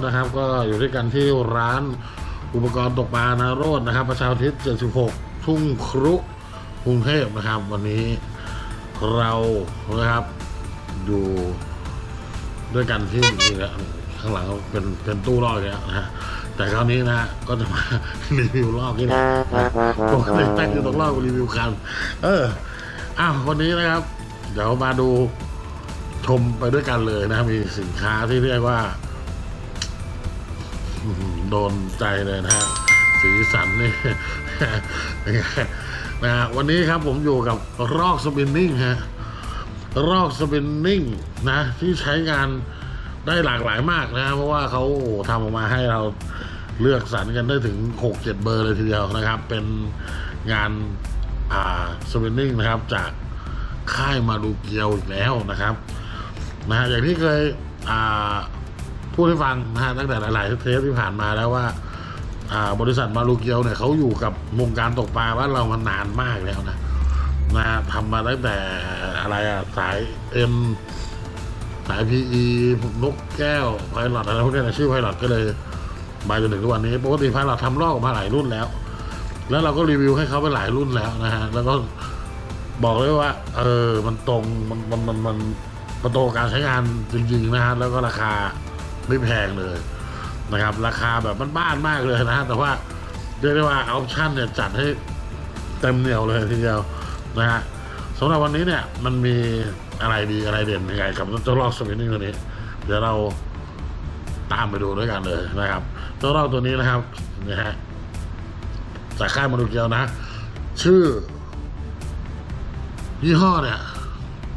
ผมนะครับ ก็อยู่ด้วยกันที่ร้านอุปกรณ์ตกปลานาโรจน์นะครับ ประชาอุทิศ 76 ทุ่งครุกรุงเทพนะครับ วันนี้เรานะครับอยู่ด้วยกันที่นี่แหละข้างหลังเป็นเป็นตู้ลอกเนี่ยนะแต่คราวนี้นะฮะก็จะมารีวิวลอกนี่แหละนะปกติตั้งอยู่ตรงลอกรีวิวคัน เอออ้าววันนี้นะครับ เดี๋ยวมาดูชมไปด้วยกันเลยนะมีสินค้าที่เรียกว่า โดนใจเลยนะฮะสีสันนี่นะฮะวันนี้ครับผมอยู่กับรอกสปินนิ่งฮะรอกสปินนิ่งนะ ที่ใช้งานได้หลากหลายมากนะ เพราะว่าเขาทำออกมาให้เราเลือกสรรกันได้ถึง 6 7 เบอร์เลยทีเดียวนะครับ เป็นงานอ่าสปินนิ่งนะครับจากค่ายมาดูเกียวอีกแล้วนะครับนะฮะอย่างที่เคยอ่า พูดให้ฟังนะฮะตั้งแต่หลาย ๆ เทปที่ผ่านมาแล้วว่าบริษัทมาลูเกียวเนี่ยเขาอยู่กับวงการตกปลาบ้านเรามานานมากแล้วนะนะฮะทำมาตั้งแต่อะไรอะสายเอ็มสายพีอีนกแก้วไพลอตอะไรพวกนี้นะชื่อไพลอตก็เลยมาจนถึงทุกวันนี้ปกติไพลอตทำลอกมาหลายรุ่นแล้ว แล้วเราก็รีวิวให้เขาไปหลายรุ่นแล้วนะฮะแล้วก็บอกเลยว่า เออมันตรงมันมันมันมันประตการใช้งานจริง ๆ นะฮะแล้วก็ราคา ไม่แพงเลยนะครับ ราคาแบบบ้านๆมากเลยนะ แต่ว่าเรียกได้ว่าออปชั่นเนี่ยจัดให้เต็มเหนียวเลยทีเดียวนะฮะสำหรับวันนี้เนี่ยมันมีอะไรดีอะไรเด่นยังไงกับเจ้าลอกสวินนิ่งตัวนี้ เดี๋ยวเราตามไปดูด้วยกันเลยนะครับเจ้าลอกตัวนี้นะครับนะฮะจากค่ายมาดูเกียวนะ ชื่อ ยี่ห้อเนี่ย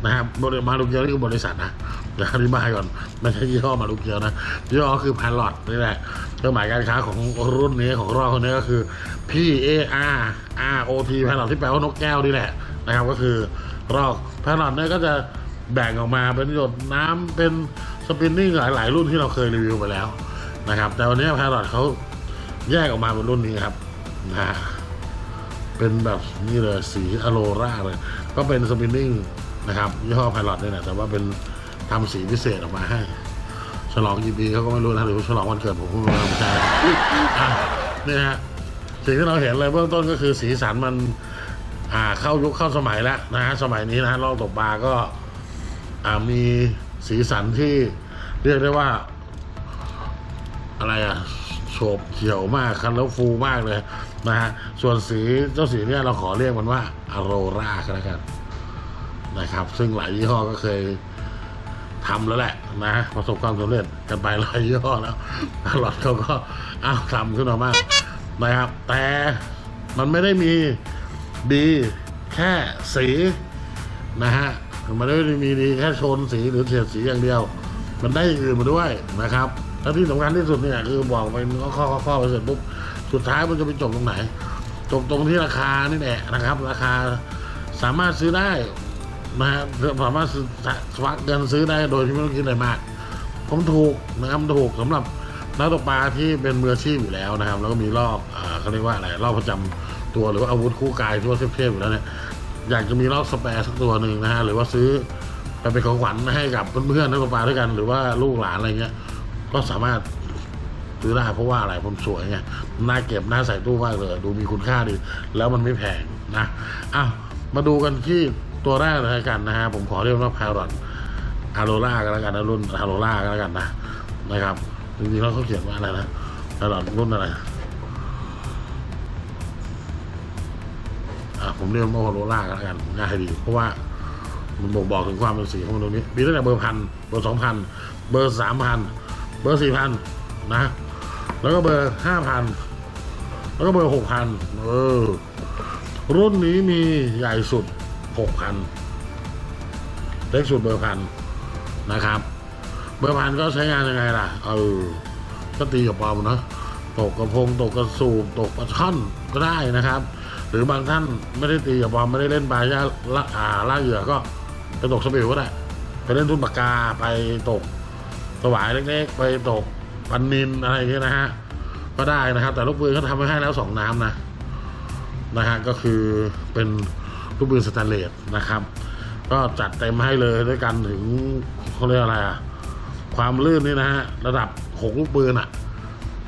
นะครับบริมาลูกเกียวนี่คือบริษัทนะ เดี๋ยวอธิบายก่อนไม่ใช่ยี่ห้อมาลูกเกียวนะยี่ห้อคือพันลอตนี่แหละเครื่องหมายการค้าของรุ่นนี้ของรอคนนี้ก็คือ P A R R O T พันลอตที่แปลว่านกแก้วนี่แหละนะครับก็คือรอกพันลอตเนี่ยก็จะแบ่งออกมาเป็นหยดน้ำเป็นสปินนิ่งหลาย ๆ รุ่นที่เราเคยรีวิวไปแล้วนะครับ แต่วันนี้พันลอตเขาแยกออกมาเป็นรุ่นนี้ครับนะเป็นแบบนี่เลยสีอโรราเลยก็เป็นสปินนิ่งนะครับยี่ห้อไพลอตนี่แหละแต่ว่าเป็น ทำสีพิเศษออกมาให้ ฉลองกี่ปีเขาก็ไม่รู้นะหรือฉลองวันเกิดผมก็ไม่รู้ไม่ใช่อะนี่ฮะสิ่งที่เราเห็นเลยเบื้องต้นก็คือสีสันมันอ่าเข้ายุคเข้าสมัยแล้วนะฮะสมัยนี้นะฮะลอกตกปลาก็อ่ามีสีสันที่เรียกได้ว่า อะไรอะโฉบเขียวมากคันแล้วฟูมากเลยนะฮะส่วนสีเจ้าสีเนี่ยเราขอเรียกมันว่าอโรราก็แล้วกันนะครับ ซึ่งหลายยี่ห้อก็เคย ทำแล้วแหละนะประสบความสำเร็จกันไปหลายย่ห้อแล้วตลอดเขาก็อ้าวทำขึ้นมามากนะครับ แต่มันไม่ได้มีดีแค่สีนะฮะมันไม่ได้มีดีแค่โชนสีหรือเสียดสีอย่างเดียว มันได้อย่างอื่นมาด้วยนะครับแล้วที่สำคัญที่สุดเนี่ยคือบอกไปข้อข้อข้อไปเสร็จปุ๊บสุดท้ายมันจะไปจบตรงไหน จบตรงที่ราคานี่แหละนะครับ ราคาสามารถซื้อได้ นะฮะสามารถสวักเงินซื้อได้โดยที่ไม่ต้องคิดอะไรมาก ผมถูกนะครับถูกสำหรับนักตกปลาที่เป็นมืออาชีพอยู่แล้วนะครับ แล้วก็มีรอบเขาเรียกว่าอะไรรอบประจำตัวหรือว่าอาวุธคู่กายที่ว่าเทพๆอยู่แล้วเนี่ยอยากจะมีรอบสแปร์สักตัวหนึ่งนะฮะหรือว่าซื้อไปเป็นของขวัญให้กับเพื่อนๆนักตกปลาด้วยกัน หรือว่าลูกหลานอะไรเงี้ย ก็สามารถซื้อได้เพราะว่าอะไรผมสวยไงน่าเก็บน่าใส่ตู้มากเลย ดูมีคุณค่าดี แล้วมันไม่แพงนะอ้าวมาดูกันที่ ตัวแรกเลยกันนะฮะผมขอเรียกว่าพารอนอาโรล่ากันแล้วกันนะรุ่นอาโรล่ากันแล้วกันนะนะครับจริงๆแล้วเขาเขียนว่าอะไรนะพารอนรุ่นอะไรอะผมเรียกว่าอาโรล่ากันแล้วกันง่ายดี เพราะว่ามันบ่งบอกถึงความเป็นสีของมันตรงนี้มีตั้งแต่เบอร์พันเบอร์สองพันเบอร์สามพันเบอร์สี่พันนะ แล้วก็เบอร์ห้าพันแล้วก็เบอร์หกพันเออรุ่นนี้มีใหญ่สุด หกพันเล็กสุดเบอร์พันนะครับ เบอร์พันก็ใช้งานยังไงล่ะ เออ ก็ตีกับปอมเนาะตกกระพงตกกระสูบตกปลาช่อนก็ได้นะครับ หรือบางท่านไม่ได้ตีกับบอลไม่ได้เล่นปลาย่าละอ่าล่าเหยื่อก็ไปตกสปิวก็ได้ ไปเล่นทุ่นปากกาไปตกสวายเล็กๆ ไปตกปันนินอะไรอย่างเงี้ยนะฮะก็ได้นะครับ แต่ลูกปืนเขาทำไว้ให้แล้วสองน้ำนะนะฮะก็คือเป็น ลูกปืนสแตนเลสนะครับ ก็จัดเต็มให้เลยด้วยกันถึงเขาเรียกอะไรอะความลื่นนี่นะฮะระดับหกลูกปืนอะ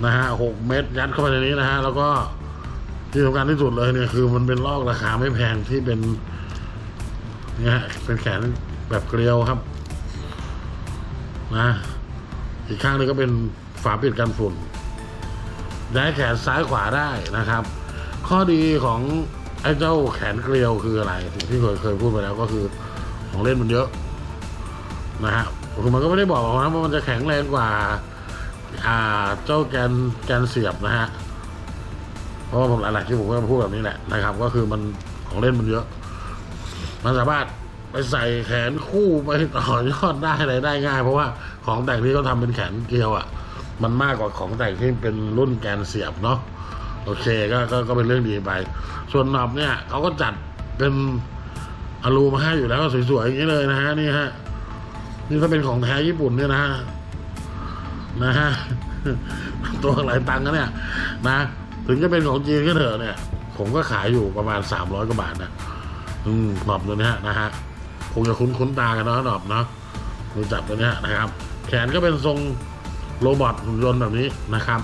นะฮะหกเม็ดยัดเข้าไปในนี้นะฮะแล้วก็ที่สำคัญที่สุดเลยเนี่ยคือมันเป็นลอกราคาไม่แพงที่เป็นเนี่ยเป็นแขนแบบเกลียวครับนะอีกข้างนึงก็เป็นฝาปิดกันฝุ่นย้ายแขนซ้ายขวาได้นะครับ ข้อดีของ ไอ้เจ้าแขนเกลียวคืออะไรที่เคยเคยพูดไปแล้วก็คือของเล่นมันเยอะนะฮะคือมันก็ไม่ได้บอกนะว่ามันจะแข็งแรงกว่า อ่าเจ้าแกนแกนเสียบนะฮะเพราะว่าผมหลายๆที่ผมก็พูดแบบนี้แหละนะครับ ก็คือมันของเล่นมันเยอะ มันสามารถไปใส่แขนคู่ไปต่อยอดได้อะไรได้ง่าย เพราะว่าของแต่งที่เขาทำเป็นแขนเกลียวอะมันมากกว่าของแต่งที่เป็นรุ่นแกนเสียบเนาะ โอเคก็ก็ก็เป็นเรื่องดีไป ส่วนหนอบเนี่ยเขาก็จัดเป็นอลูมาให้อยู่แล้วก็สวยๆอย่างนี้เลยนะฮะนี่ฮะนี่ถ้าเป็นของแท้ญี่ปุ่นเนี่ยนะฮะนะฮะตัวหลายตังค์นะเนี่ยนะ ถึงจะเป็นของจีนก็เถอะเนี่ย ผมก็ขายอยู่ประมาณสามร้อยกว่าบาทนะอืมหนอบตัวนี้นะฮะคงจะคุ้นคุ้นๆตากันเนาะหนอบเนาะดูจับตัวนี้นะครับ แขนก็เป็นทรงโรบอทหุ่นยนต์แบบนี้นะครับ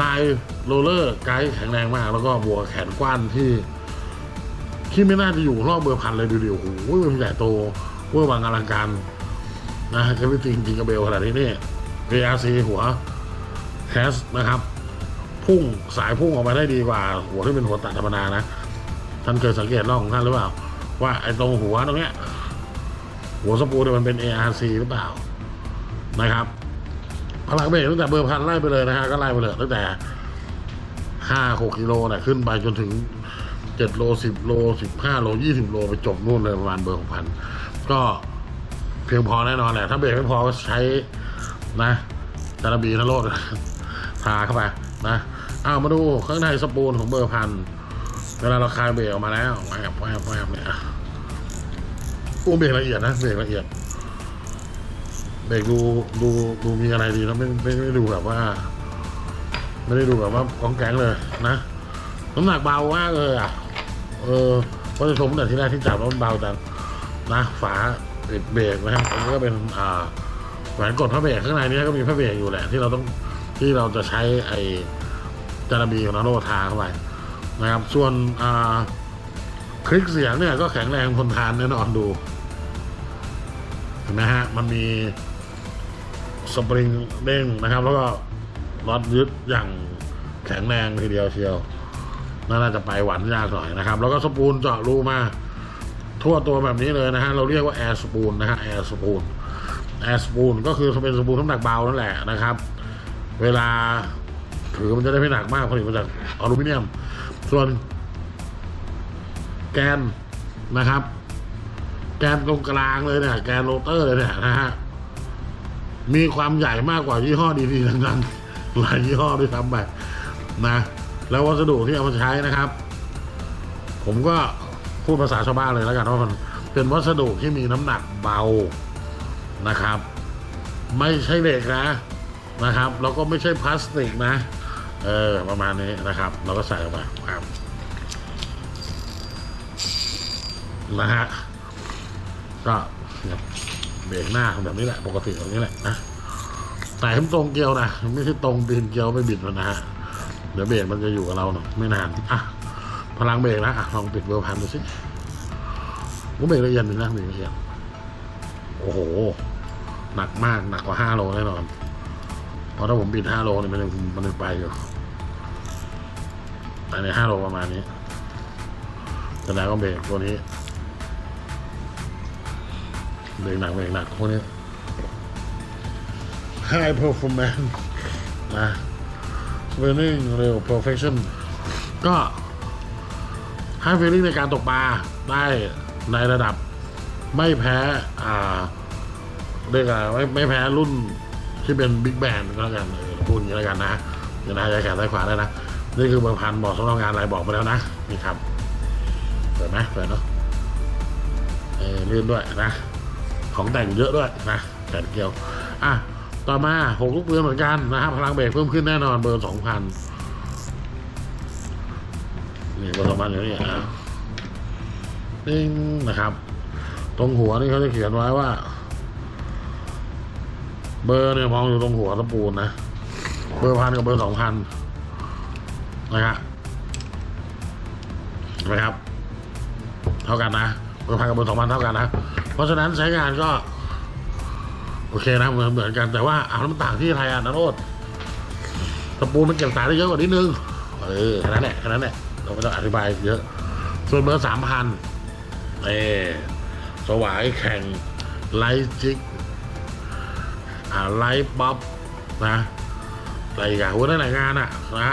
ลายโรเลอร์ไกด์แข็งแรงมาก แล้วก็บัวแขนกว้านที่ ที่ไม่น่าจะอยู่รอบเบอร์พันเลยดูดิโอ้โหมันใหญ่โตเวอร์วังอลังการนะแควิติงจิงกระเบลขนาดนี้นี่ VRC หัวแคสนะครับ พุ่งสายพุ่งออกมาได้ดีกว่า หัวที่เป็นหัวตัดธรรมดานะท่านเคยสังเกตรอบของท่านหรือเปล่า ว่าไอ้ตรงหัวตรงเนี้ยหัวสปูเนี่ยมันเป็น ARC หรือเปล่านะครับ พลังเบรกตั้งแต่เบอร์พันไล่ไปเลยนะฮะก็ไล่ไปเลยตั้งแต่ห้าหกกิโลนี่ยขึ้นไปจนถึงเจ็ดโลสิบโลสิบห้าโลยี่สิบโลไปจบนู่นเลยประมาณเบอร์ของพันก็เพียงพอแน่นอนแหละ ถ้าเบรกไม่พอก็ใช้นะจาระบีนโรดทาเข้าไปนะเอามาดูข้างในสปูนของเบอร์พันเวลาเราคลายเบรกออกมาแล้วแวบแวบแวบเนี่ยอู้เบรกละเอียดนะเบรกละเอียด เบรกดูดูดูมีอะไรดีนะไม่ไม่ไม่ดูแบบว่า ไม่ได้ดูแบบว่าของแกงเลยนะน้ำหนักเบามากเลยอะเออเพราะจะชมแต่ที่แรกที่จับแล้วมันเบาจังนะฝาปิดเบรกนะครับอันนี้ก็เป็นอ่าแหวนกดพระเบรกข้างในนี้ก็มีพระเบรกอยู่แหละ ที่เราต้องที่เราจะใช้ไอจารบีของนาโรทาเข้าไปนะครับ ส่วนอ่าคลิกเสียงเนี่ยก็แข็งแรงทนทานแน่นอนดูเห็นไหมฮะ มันมี สปริงเด้งนะครับ แล้วก็น็อตยึดอย่างแข็งแรงทีเดียวเชียวน่าจะไปหวานยากหน่อยนะครับ แล้วก็สปูลเจาะรูมาทั่วตัวแบบนี้เลยนะฮะเราเรียกว่าแอร์สปูลนะฮะแอร์สปูลแอร์สปูลก็คือเป็นสปูลน้ำหนักเบานั่นแหละนะครับ เวลาถือมันจะได้ไม่หนักมากผลิตมาจากอลูมิเนียม ส่วนแกนนะครับ แกนตรงกลางเลยเนี่ยแกนโรเตอร์เลยเนี่ยนะฮะ มีความใหญ่มากกว่ายี่ห้อดีๆดังๆหลายยี่ห้อด้วยซ้ำไปนะ แล้ววัสดุที่เอามาใช้นะครับ ผมก็พูดภาษาชาวบ้านเลยแล้วกันว่ามันเป็นวัสดุที่มีน้ำหนักเบานะครับ ไม่ใช่เหล็กนะนะครับ แล้วก็ไม่ใช่พลาสติกนะ เออประมาณนี้นะครับ เราก็ใส่ออกมาครับนะฮะก็ เบรกหน้าแบบนี้แหละ ปกติแบบนี้แหละนะแต่ให้มันตรงเกลียวนะไม่ใช่ตรงตีนเกลียวไม่บิดมันนะฮะเดี๋ยวเบรกมันจะอยู่กับเราเนาะไม่นานอะพลังเบรกนะอะลองปิดเบอร์พันดูสิก็เบรกละเอียดอยู่นะเบรกละเอียดโอ้โห หนักมากหนักกว่าห้าโลแน่นอนเพราะถ้าผมบิดห้าโลเนี่ยมันยังมันยังไปอยู่แต่ในห้าโลประมาณนี้แต่แล้วก็เบรกตัวนี้ เบรกหนักเบรกหนักพวกนี้ High performance นะ Spinning เร็ว perfection ก็ให้ feeling ในการตกปลาได้ในระดับไม่แพ้อ่าเรียกอะไรไม่ไม่แพ้รุ่นที่เป็นบิ๊กแบนก็แล้วกันพูดอย่างนี้แล้วกันนะเดี๋ยวนะยายแขนซ้ายขวาได้นะ นี่คือเบอร์พันบอกสำหรับงานอะไรบอกไปแล้วนะ นี่ครับเปิดไหมเปิดเนาะเออลื่นด้วยนะ ของแต่งเยอะด้วยนะแขนเกลียว อะ ต่อมาหกลูกปืนเหมือนกันนะครับพลังเบรกเพิ่มขึ้นแน่นอนเบอร์สองพันนี่เบอร์สองพันอย่างนี้อะนิ่งนะครับ ตรงหัวนี่เขาจะเขียนไว้ว่า เบอร์เนี่ยมองอยู่ตรงหัวตะปูนนะ เบอร์พันกับเบอร์สองพันนะครับนะครับ เท่ากันนะ เบอร์พันกับเบอร์สองพันเท่ากันนะ เพราะฉะนั้นใช้งานก็ โอเคนะเหมือนเหมือนกันแต่ว่าเอาน้ำต่างที่ไทยอะนะโรดตะปูมันเก็บสายได้เยอะกว่านิดนึง เออแค่นั้นแหละแค่นั้นแหละเราไม่ต้องอธิบายเยอะ ส่วนเบอร์สามพันเอสวายแข่งไลจิกอ่าไลฟ์บ๊อบนะอะไรอีกอย่างวันนั้นไหนงานอะนะ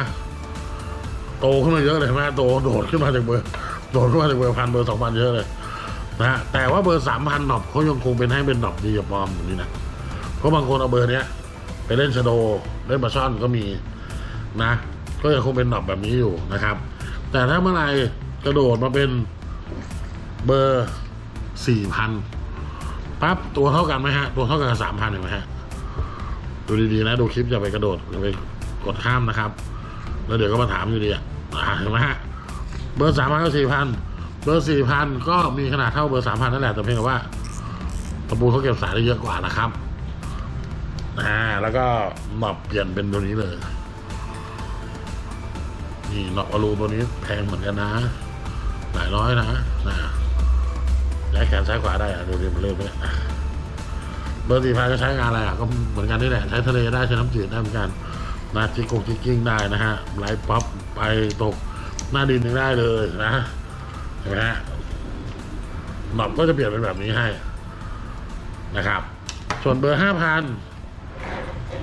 โตขึ้นมาเยอะเลยใช่ไหมโตโดดขึ้นมาจากเบอร์โดดขึ้นมาจากเบอร์พันเบอร์สองพันเยอะเลย นะฮะแต่ว่าเบอร์สามพันหนอบเขายังคงเป็นให้เป็นหนอบดีกับปลอมอยู่นี้นะเพราะบางคนเอาเบอร์เนี้ยไปเล่นชโดเล่นปลาช่อนก็มีนะ ก็ยังคงเป็นหนอบแบบนี้อยู่นะครับ แต่ถ้าเมื่อไหร่กระโดดมาเป็นเบอร์สี่พันปั๊บตัวเท่ากันไหมฮะ ตัวเท่ากันสามพันเห็นไหมฮะดูดีๆนะดูคลิปอย่าไปกระโดดอย่าไปกดข้ามนะครับ แล้วเดี๋ยวก็มาถามอยู่ดีอะเห็นไหมฮะเบอร์สามพันก็สี่พัน เบอร์สี่พันก็มีขนาดเท่าเบอร์สามพันนั่นแหละแต่เพียงแต่ว่าตะปูเขาเก็บสายได้เยอะกว่านะครับอ่าแล้วก็หนอบเปลี่ยนเป็นตัวนี้เลยนี่หนอบอลูตัวนี้แพงเหมือนกันนะ หลายร้อยนะนะย้ายแขนซ้ายขวาได้อะดูดิมันเลื่อนไปเนี่ยเบอร์สี่พันก็ใช้งานอะไรอะก็เหมือนกันนี่แหละใช้ทะเลได้ใช้น้ำจืดได้เหมือนกันนะจิกกงจิกกิ้งได้นะฮะไลฟ์ป๊อปไปตกหน้าดินได้เลยนะ เห็นไหมฮะหนอบก็จะเปลี่ยนเป็นแบบนี้ให้นะครับ ส่วนเบอร์ห้าพัน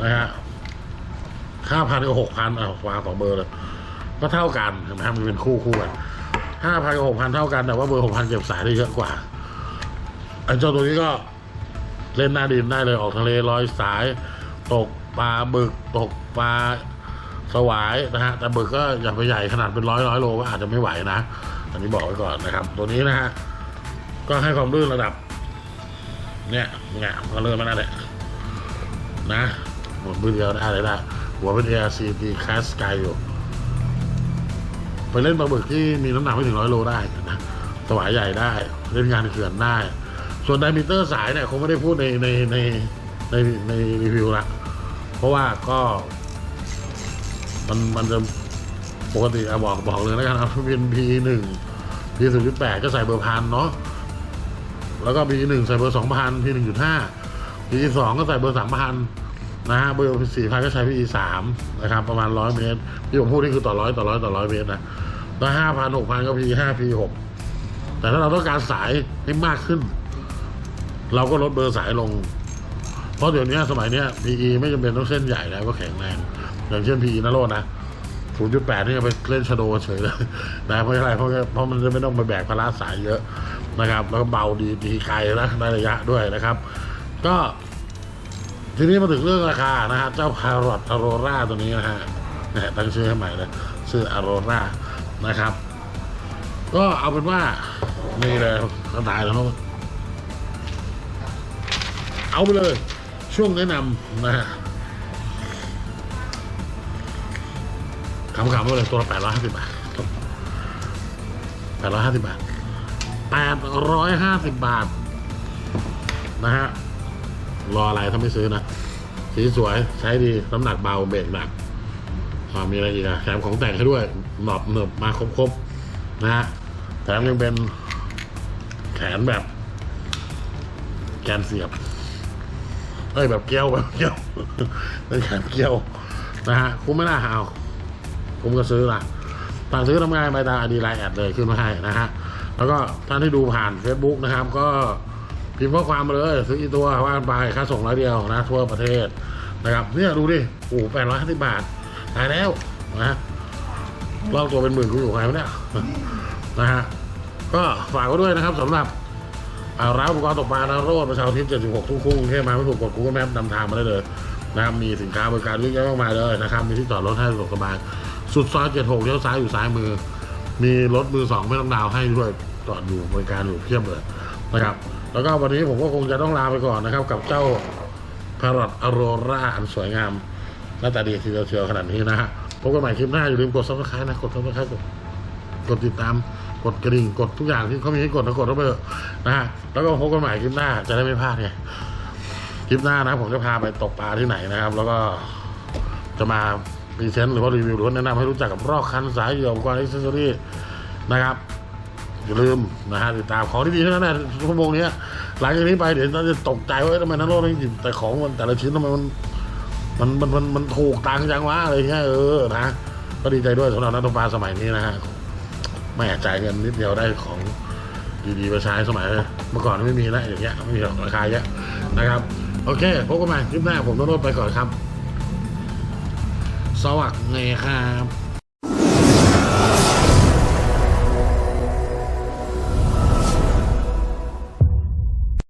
นะฮะห้าพันกับหกพันเอะวางสองเบอร์เลยก็เท่ากันเห็นไหมมันเป็นคู่คู่กันห้าพันกับหกพันเท่ากันแต่ว่าเบอร์หกพันเก็บสายได้เยอะกว่าไอ้เจ้าตัวนี้ก็เล่นหน้าดินได้เลยออกทะเลลอยสาย ตกปลาบึกตกปลาสวายนะฮะแต่บึกก็อย่าไปใหญ่ขนาดเป็นร้อยร้อยโลก็อาจจะไม่ไหวนะ อันนี้บอกไว้ก่อนนะครับ ตัวนี้นะฮะก็ให้ความลื่นระดับ เนี่ยเนี่ยก็เริ่มมานั่นแหละนะหมุนมือเดียวได้เลยนะหัวเป็น ARC ดีคลาสไกอยู่ ไปเล่นปลาบึกที่มีน้ำหนักไม่ถึงร้อยโลได้นะสวายใหญ่ได้ เล่นงานเขื่อนได้ ส่วนไดมิเตอร์สายเนี่ยคงไม่ได้พูดในในในในในรีวิวละเพราะว่าก็มันมันจะ ปกติอะบอกบอกเลยแล้วกันเอาเป็น P หนึ่ง P ศูนย์จุดแปดก็ใส่เบอร์พันเนาะแล้วก็ P หนึ่งใส่เบอร์สองพัน P หนึ่งจุดห้า P สองก็ใส่เบอร์สามพันนะฮะเบอร์สี่พันก็ใช้ P สามนะครับ ประมาณร้อยเมตร ที่ผมพูดนี่คือต่อร้อยต่อร้อยต่อร้อยเมตรนะแล้วห้าพันหกพันก็ P ห้า P หกแต่ถ้าเราต้องการสายให้มากขึ้น เราก็ลดเบอร์สายลง เพราะเดี๋ยวนี้สมัยนี้ PE ไม่จำเป็นต้องเส้นใหญ่แล้วก็แข็งแรงอย่างเช่น PE นโรดนะ 0.8นี่ก็ไปเล่นชโดเฉยเลยนะเพราะอะไรเพราะเพราะมันจะไม่ต้องไปแบกภาระสายเยอะนะครับ แล้วก็เบาดีดีไกลนะได้ระยะด้วยนะครับ ก็ทีนี้มาถึงเรื่องราคานะฮะเจ้าพารอตอโรราตัวนี้นะฮะเนี่ยตั้งชื่อให้ใหม่เลยชื่ออโรรานะครับ ก็เอาเป็นว่านี่เลยสไตล์แล้วเอาไปเลย ช่วงแนะนำนะฮะ ขำๆไปเลยตัวละแปดร้อยห้าสิบบาทแปดร้อยห้าสิบบาทแปดร้อยห้าสิบบาท นะฮะ รออะไรถ้าไม่ซื้อนะ สีสวยใช้ดีน้ำหนักเบาเบรกหนักอ่ามีอะไรอีกอะแถมของแต่งให้ด้วย หนอบเหนบมาครบๆ นะฮะ แถมยังเป็นแขนแบบแกนเสียบ เอ้ยแบบเกี้ยวแบบเกี้ยวเป็นแขนเกี้ยวนะฮะคุ้มไหมล่ะเอา คุ้มก็ซื้อละสั่งซื้อทำง่านไปตามอดีไลน์แอดเลยขึ้นมาให้นะฮะ แล้วก็ท่านที่ดูผ่าน Facebook นะครับ ก็พิมพ์ข้อความมาเลยซื้ออีกตัวว่านไปค่าส่งร้อยเดียวนะทั่วประเทศนะครับเนี่ยดูดิโอ้แปดร้อยห้าสิบบาทตายแล้วนะลอกตัวเป็นหมื่นกูอยู่ใครวะเนี่ยนะฮะก็ฝากไว้ด้วยนะครับสำหรับอาร้านอุปกรณ์ตกปลานาโรดประชาธิป76 ทุ่งคุ้งกรุงเทพมาไม่ถูกกด Google Map นำทางมาได้เลยนะครับมีสินค้าบริการเยอะแยะมากมายเลยนะครับมีที่จอดรถให้สะดวกสบาย สุดซอย76เลี้ยวซ้ายอยู่ซ้ายมือ มีรถมือสองไม่ต้องดาวให้ด้วยจอดอยู่บริการอยู่เพียบเลยนะครับ แล้วก็วันนี้ผมก็คงจะต้องลาไปก่อนนะครับ กับเจ้าพารอตอโรราอันสวยงามหน้าตาดีทีเดียวเชียวขนาดนี้นะฮะพบกันใหม่คลิปหน้าอย่าลืมกดซับสไครต์นะกดซับสไครต์กดกดติดตามกดกระดิ่งกดทุกอย่างที่เขามีให้กดนะกดเข้าไปเถอะนะฮะแล้วก็พบกันใหม่คลิปหน้าจะได้ไม่พลาดไงคลิปหน้านะ ผมจะพาไปตกปลาที่ไหนนะครับ แล้วก็จะมา พรีเซนต์หรือว่ารีวิวหรือว่าแนะนำให้รู้จักกับรอกคันสายเหยื่ออุปกรณ์อิสเซอรี่นะครับอย่าลืมนะฮะติดตามของที่ดีทั้งนั้นนะชั่วโมงนี้หลังจากนี้ไปเดี๋ยวเราจะตกใจว่าทำไมนักโลกนี่หยิบแต่ของมันแต่ละชิ้นทำไมมันมันมันมันมันถูกตังจังวะอะไรเงี้ยเออนะก็ดีใจด้วยสำหรับนักตกปลาสมัยนี้นะฮะไม่จ่ายเงินนิดเดียวได้ของดีๆไปใช้สมัยเมื่อก่อนไม่มีแล้วอย่างเงี้ยไม่มีราคาเยอะนะครับ โอเคพบกันใหม่คลิปหน้าผมต้องรถไปก่อนครับ สวัสดีครับ